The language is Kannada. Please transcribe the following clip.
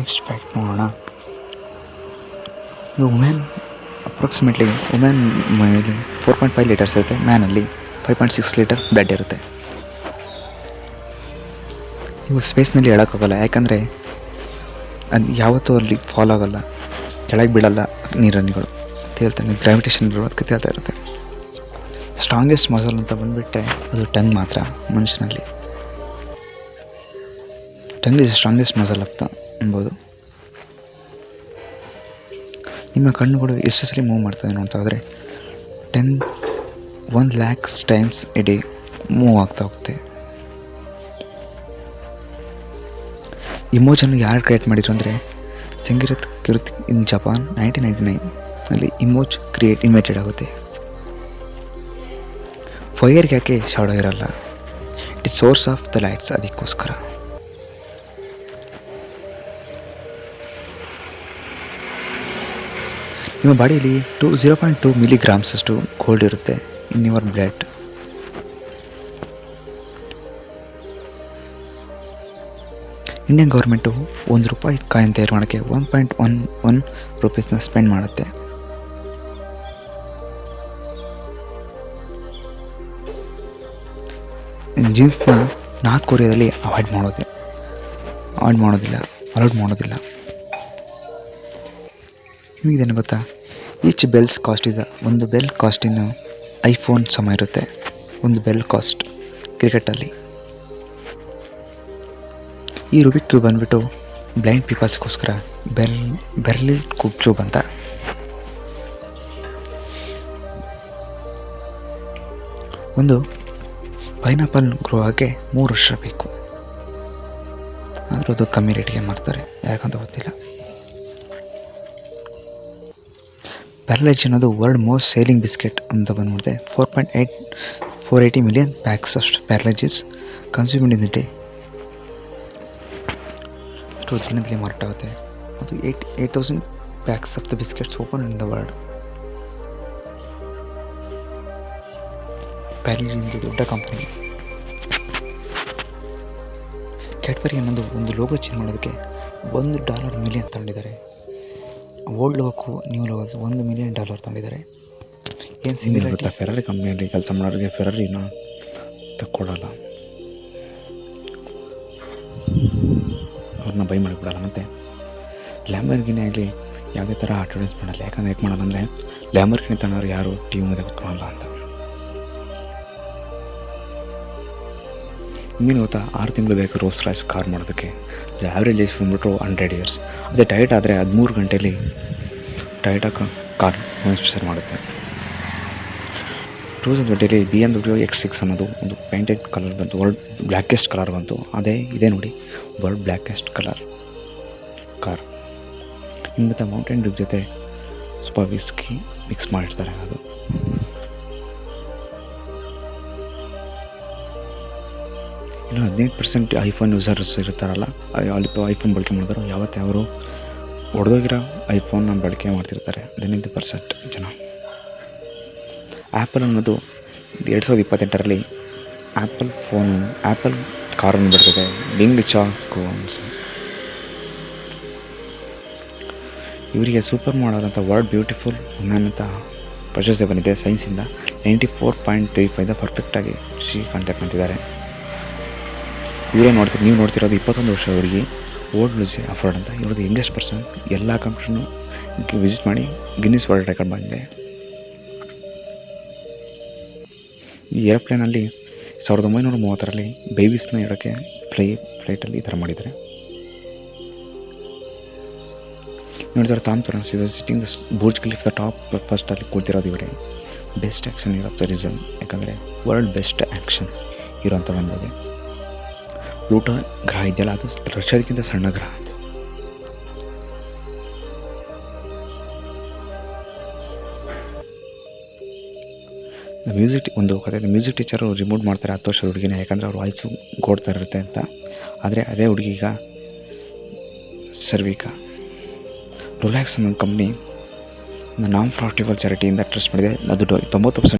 ನೆಕ್ಸ್ಟ್ ಫ್ಯಾಕ್ಟ್ ನೋಡೋಣ ಇದು ವುಮೆನ್ ಅಪ್ರಾಕ್ಸಿಮೇಟ್ಲಿ ವುಮೆನ್ ಮೈಲಿ ಫೋರ್ ಪಾಯಿಂಟ್ ಫೈವ್ ಲೀಟರ್ಸ್ ಇರುತ್ತೆ. ಮ್ಯಾನಲ್ಲಿ five point six liter blood ಇರುತ್ತೆ. ಇವು ಸ್ಪೇಸ್ನಲ್ಲಿ ಹೇಳೋಕ್ಕಾಗಲ್ಲ. ಯಾಕಂದರೆ ಅದು ಯಾವತ್ತೂ ಅಲ್ಲಿ ಫಾಲೋ ಆಗೋಲ್ಲ. ಕೆಳಗೆ ಬೀಳಲ್ಲ ನೀರನ್ನಿಗಳು. ಹೇಳ್ತಾನೆ ಗ್ರಾವಿಟೇಷನ್ ಇರೋದಕ್ಕೆ ಹೇಳ್ತಾ ಇರುತ್ತೆ. ಸ್ಟ್ರಾಂಗೆಸ್ಟ್ ಮಸಲ್ ಅಂತ ಬಂದುಬಿಟ್ಟೆ ಅದು ಟಂಗ್ ಮಾತ್ರ ಮನುಷ್ಯನಲ್ಲಿ. ಟಂಗ್ ಇಸ್ ಸ್ಟ್ರಾಂಗೆಸ್ಟ್ ಮಸಲ್ ಅಂತ. ಅನ್ಬೋದು ನಿಮ್ಮ ಕಣ್ಣುಗಳು ಎಷ್ಟು ಸರಿ ಮೂವ್ ಮಾಡ್ತದೆ ನೋಡ್ತಾ ಹೋದರೆ ಟೆನ್, ಒನ್ ಲ್ಯಾಕ್ಸ್ ಟೈಮ್ಸ್ ಇಡೀ ಮೂವ್ ಆಗ್ತಾ ಹೋಗುತ್ತೆ. ಇಮೋಜನ್ನು ಯಾರು ಕ್ರಿಯೇಟ್ ಮಾಡಿದ್ರು ಅಂದರೆ ಸಂಗೀರತ್ ಕಿರುತ್ in Japan nineteen ninety nine ಅಲ್ಲಿ ಇಮೋಜ್ ಕ್ರಿಯೇಟ್ ಇನ್ವೆಂಟೆಡ್ ಆಗುತ್ತೆ. ಫೈರ್ಗೆ ಯಾಕೆ ಶಾಡೋ ಇರಲ್ಲ? It is source of the lights ಅದಕ್ಕೋಸ್ಕರ. ನಿಮ್ಮ ಬಾಡಿಯಲ್ಲಿ two zero point two milligrams ಅಷ್ಟು ಗೋಲ್ಡ್ ಇರುತ್ತೆ. In your blood Indian government ಒಂದು ರೂಪಾಯಿ ಕಾಯಿನ್ ತಯಾರು ಮಾಡೋಕ್ಕೆ ಒನ್ ಪಾಯಿಂಟ್ ಒನ್ ಒನ್ ರುಪೀಸ್ನ ಸ್ಪೆಂಡ್ ಮಾಡುತ್ತೆ. ಜೀನ್ಸ್ನ ನಾರ್ತ್ ಕೊರಿಯಾದಲ್ಲಿ ಅವಾಯ್ಡ್ ಮಾಡೋದು. ಅವಾಯ್ಡ್ ಮಾಡೋದಿಲ್ಲ. ಅಲೌಡ್ ಮಾಡೋದಿಲ್ಲ. ನಿಮಗಿದೇನು ಗೊತ್ತಾ? ಈಚ್ ಬೆಲ್ಸ್ ಕಾಸ್ಟ್ ಇಸ್ ಒಂದು ಬೆಲ್ ಕಾಸ್ಟಿನ ಐಫೋನ್ ಸಮ ಇರುತ್ತೆ. ಒಂದು ಬೆಲ್ ಕಾಸ್ಟ್ ಕ್ರಿಕೆಟಲ್ಲಿ ಈ ರುಬಿಕ್ ಕ್ಯೂಬ್ ಬಂದುಬಿಟ್ಟು ಬ್ಲೈಂಡ್ ಪೀಪಲ್ಸ್ಗೋಸ್ಕರ ಬೆಲ್ ಬೆರ್ಲಿ ಕುಕ್ ಕ್ಯೂಬ್ ಅಂತ. ಒಂದು ಪೈನಾಪಲ್ ಗ್ರೋ ಆಗಿ ಮೂರು ವರ್ಷ ಬೇಕು. ಆದರೂ ಅದು ಕಮ್ಮಿ ರೇಟಿಗೆ ಮಾಡ್ತಾರೆ ಯಾಕಂತ ಗೊತ್ತಿಲ್ಲ. ಪ್ಯಾರಲೈಜ್ ಅನ್ನೋದು ವರ್ಲ್ಡ್ ಮೋಸ್ಟ್ ಸೇಲಿಂಗ್ ಬಿಸ್ಕೆಟ್ ಅಂತ ಬಂದ್ಬಿಡುತ್ತೆ. Four point eight four eighty million packs ಅಷ್ಟು Parle G is consumed in the day ಅಷ್ಟು ದಿನದಲ್ಲಿ ಮಾರಾಟ ಆಗುತ್ತೆ. ಅದು eight eight thousand packs of the biscuits open in the world ಪ್ಯಾರಲೈಜ್ ಒಂದು ದೊಡ್ಡ ಕಂಪ್ನಿ ಕ್ಯಾಟ್ಬರಿ ಅನ್ನೋದು ಒಂದು ಲೋಗೋ ಚೇಂಜ್ ಮಾಡೋದಕ್ಕೆ ಒಂದು ಡಾಲರ್ ಮಿಲಿಯನ್ ತಗೊಂಡಿದ್ದಾರೆ. ಓಲ್ಡ್ ಲೋಗೋಕ್ಕೂ ನ್ಯೂ ಲೋಗೋಕ್ಕೆ ಒಂದು ಮಿಲಿಯನ್ ಡಾಲರ್ ತಗೊಂಡಿದ್ದಾರೆ ಏನು ಸಿಮಿಲರ್ ಫೆರಾರಿ ಕಂಪ್ನಿಯಲ್ಲಿ ಕೆಲಸ ಮಾಡೋರಿಗೆ ಫೆರಾರಿನ ತಕ್ಕೊಡಲ್ಲ. ಅವ್ರನ್ನ ಬೈ ಮಾಡಿಬಿಡಲ್ಲ ಮತ್ತು. ಲ್ಯಾಮರ್ಗಿನೇ ಆಗಲಿ ಯಾವುದೇ ಥರ ಅಡ್ವರ್ಟೈಸ್ ಮಾಡಲ್ಲ. ಯಾಕಂದ್ರೆ ಯಾಕೆ ಮಾಡಲ್ಲ ಅಂದರೆ ಲ್ಯಾಂಬರ್ಗಿನಿ ತಗೊಳ್ಳೋರು ಯಾರು ಟಿ ವಿ ಮುಂದೆ ಅಂತ. ಇನ್ನೇನು ಗೊತ್ತಾ? ಆರು ತಿಂಗಳು ಬೇಕು ರೋಸ್ ರೈಸ್ ಕಾರ್ ಮಾಡೋದಕ್ಕೆ. ಆ್ಯಾವ್ರೇಜ್ ಲೈಫ್ ಬಂದ್ಬಿಟ್ಟು ಹಂಡ್ರೆಡ್ ಇಯರ್ಸ್ ಅದೇ ಟೈಟ್ ಆದರೆ ಹದಿಮೂರು ಗಂಟೇಲಿ ಟೈಟಾಗಿ ಕಾರ್ ಮ್ಯಾನುಫ್ಯಾಕ್ಚರ್ ಮಾಡುತ್ತೆ. Two thousand ಟ್ವೆಂಟಿಲಿ B M W X six ಅನ್ನೋದು ಒಂದು ಪೇಂಟೆಡ್ ಕಲರ್ ಬಂತು. ವರ್ಲ್ಡ್ ಬ್ಲ್ಯಾಕೆಸ್ಟ್ ಕಲರ್ ಬಂತು. ಅದೇ, ಇದೆ ನೋಡಿ ವರ್ಲ್ಡ್ ಬ್ಲ್ಯಾಕೆಸ್ಟ್ ಕಲರ್ ಕಾರ್ ಇನ್ನು ಮೌಂಟೇನ್ ಡ್ಯೂ ಜೊತೆ ಸ್ವಲ್ಪ ವಿಸ್ಕಿ ಮಿಕ್ಸ್ ಮಾಡಿರ್ತಾರೆ ಅದು. ಇನ್ನು ಹದಿನೈದು ಪರ್ಸೆಂಟ್ ಐಫೋನ್ ಯೂಸರ್ಸ್ ಇರ್ತಾರಲ್ಲ ಅಲ್ಲಿ ಐಫೋನ್ ಬಳಕೆ ಮಾಡಿದ್ರು ಯಾವತ್ತೇ ಅವರು ಒಡೆದೋಗಿರೋ ಐಫೋನ್ನ ಬಳಕೆ ಮಾಡ್ತಿರ್ತಾರೆ, ಹದಿನೈದು ಪರ್ಸೆಂಟ್ ಜನ. ಆ್ಯಪಲ್ ಅನ್ನೋದು ಎರಡು ಸಾವಿರದ ಇಪ್ಪತ್ತೆಂಟರಲ್ಲಿ ಆ್ಯಪಲ್ ಫೋನ್ ಆ್ಯಪಲ್ ಕಾರನ್ನು ಬಿಡ್ತದೆ. ಬಿಂಗ್ ಚಾಕು ಅನ್ಸ ಇವರಿಗೆ ಸೂಪರ್ ಮಾಡಲ್ ಅಂತ ವರ್ಲ್ಡ್ ಬ್ಯೂಟಿಫುಲ್ ವುಮೆನ್ ಅಂತ ಪ್ರಶಸ್ತಿ ಬಂದಿದೆ. ಸೈನ್ಸಿಂದ ನೈಂಟಿ ಫೋರ್ ಪಾಯಿಂಟ್ ತ್ರೀ ಫೈವ್ದ ಪರ್ಫೆಕ್ಟಾಗಿ ಶ್ರೀ ಕಾಂಟ್ಯಾಕ್ಟ್ ಅಂತಿದ್ದಾರೆ ಇವರೇ ನೋಡ್ತೀರಿ, ನೀವು ನೋಡ್ತಿರೋದು ಇಪ್ಪತ್ತೊಂದು ವರ್ಷ ಅವರಿಗೆ ಓಲ್ಡ್ ಲೂಸಿ ಅಫರ್ಡ್ ಅಂತ. ಇವ್ರದ್ದು ಯಂಗೆಸ್ಟ್ ಪರ್ಸನ್ ಎಲ್ಲ ಕಂಪ್ನಿನೂ ವಿಸಿಟ್ ಮಾಡಿ ಗಿನ್ನಿಸ್ ವರ್ಲ್ಡ್ ರೆಕಾರ್ಡ್ ಬಂದಿದೆ. ಈ ಏರೋಪ್ಲೇನಲ್ಲಿ ಸಾವಿರದ ಒಂಬೈನೂರ ಮೂವತ್ತರಲ್ಲಿ ಬೇಬೀಸ್ನ ಇಡೋಕ್ಕೆ ಫ್ಲೈ ಫ್ಲೈಟಲ್ಲಿ ಈ ಥರ ಮಾಡಿದ್ದಾರೆ. ನೋಡಿದ್ರೆ ತಾಮ್ ತರ sitting Burj Khalifa the top ಫಸ್ಟಲ್ಲಿ ಕೂತಿರೋದು ಇವರೇ. ಬೆಸ್ಟ್ ಆ್ಯಕ್ಷನ್ ಇರೋ ದ ಯಾಕಂದರೆ ವರ್ಲ್ಡ್ ಬೆಸ್ಟ್ ಆ್ಯಕ್ಷನ್ ಇರೋಂಥ ಬಂದಿದೆ ಪ್ಲೂಟ ಗ್ರಹ ಇದೆಯಲ್ಲ, ಅದು ರಷ್ಯಾದಕ್ಕಿಂತ ಸಣ್ಣ ಗ್ರಹ ಮ್ಯೂಸಿಕ್ ಒಂದು ಕತೆ ಮ್ಯೂಸಿಕ್ ಟೀಚರು ರಿಮೂವ್ ಮಾಡ್ತಾರೆ ಹತ್ತು ವರ್ಷದ ಹುಡುಗಿನ, ಯಾಕಂದರೆ ಅವ್ರ ವಾಯ್ಸು ಗೋಡ್ತಾ ಇರುತ್ತೆ ಅಂತ. ಆದರೆ ಅದೇ ಹುಡುಗಿ ಈಗ ಸರ್ವಿಕಾ. ರಿಲ್ಯಾಕ್ಸ್ ಅನ್ನೋ ಕಂಪ್ನಿ ನಾನ್ ಪ್ರಾಫಿಟಬಲ್ ಚಾರಿಟಿಯಿಂದ ಟ್ರಸ್ಟ್ ಮಾಡಿದೆ. ಅದು ತೊಂಬತ್ತು ಪರ್ಸೆಂಟ್